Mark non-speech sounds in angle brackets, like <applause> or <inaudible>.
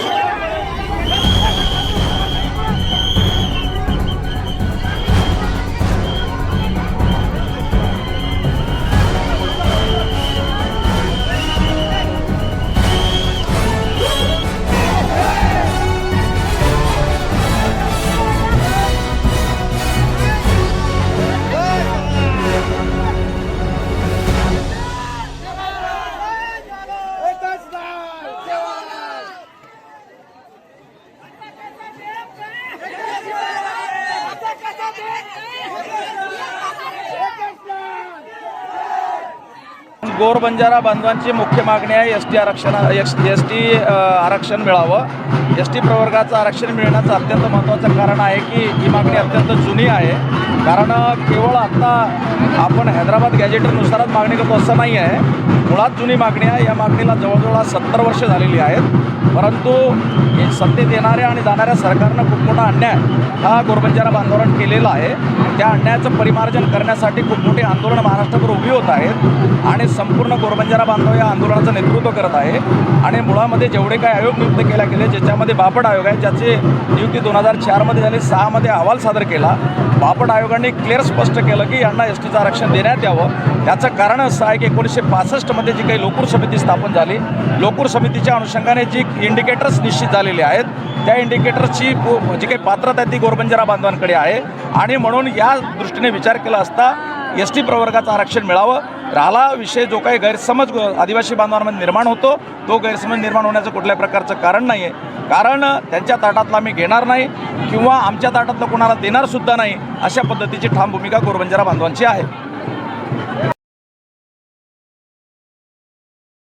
you <laughs> गोर बंजारा बांधवांची मुख्य मागणी आहे एस टी आरक्षण एस एस टी आरक्षण मिळावं. एस टी प्रवर्गाचं आरक्षण मिळण्याचं अत्यंत महत्त्वाचं कारण आहे की ही मागणी अत्यंत जुनी आहे. कारण केवळ आत्ता आपण हैदराबाद गॅजेटनुसारच मागणी करतो असं नाही आहे. मुळात जुनी मागणी आहे. या मागणीला जवळजवळ आज सत्तर वर्ष झालेली आहेत. परंतु हे सत्तेत येणाऱ्या आणि जाणाऱ्या सरकारनं खूप मोठा अन्याय हा गोरबंजारा बांधवांवर केलेला आहे. त्या अन्यायाचं परिमार्जन करण्यासाठी खूप मोठी आंदोलनं महाराष्ट्रभर उभी होत आहेत आणि संपूर्ण गोरबंजारा बांधव या आंदोलनाचं नेतृत्व करत आहे. आणि मुळामध्ये जेवढे काही आयोग नियुक्त केला गेले ज्याच्यामध्ये बापट आयोग आहे ज्याची नियुक्ती दोन हजार चारमध्ये झाली सहामध्ये अहवाल सादर केला बापट आयोगाने क्लिअर स्पष्ट केलं की यांना एस टीचं आरक्षण देण्यात यावं. याचं कारण असं आहे की एकोणीसशे पासष्टमध्ये जी काही लोकूर समिती स्थापन झाली लोकूर समितीच्या अनुषंगाने जी इंडिकेटर्स निश्चित झालेली आहेत त्या इंडिकेटर्सची पो- जी काही पात्रता आहे ती गोरबंजारा बांधवांकडे आहे. आणि म्हणून या दृष्टीने विचार केला असता एस टी प्रवर्गाचं आरक्षण मिळावं. राहिला विषय जो काही गैरसमज आदिवासी बांधवांमध्ये निर्माण होतो तो गैरसमज निर्माण होण्याचं कुठल्या प्रकारचं कारण नाही आहे कारण त्यांच्या ताटातला आम्ही घेणार नाही किंवा आमच्या ताटातलं कोणाला देणारसुद्धा नाही अशा पद्धतीची ठाम भूमिका गोरबंजारा बांधवांची आहे.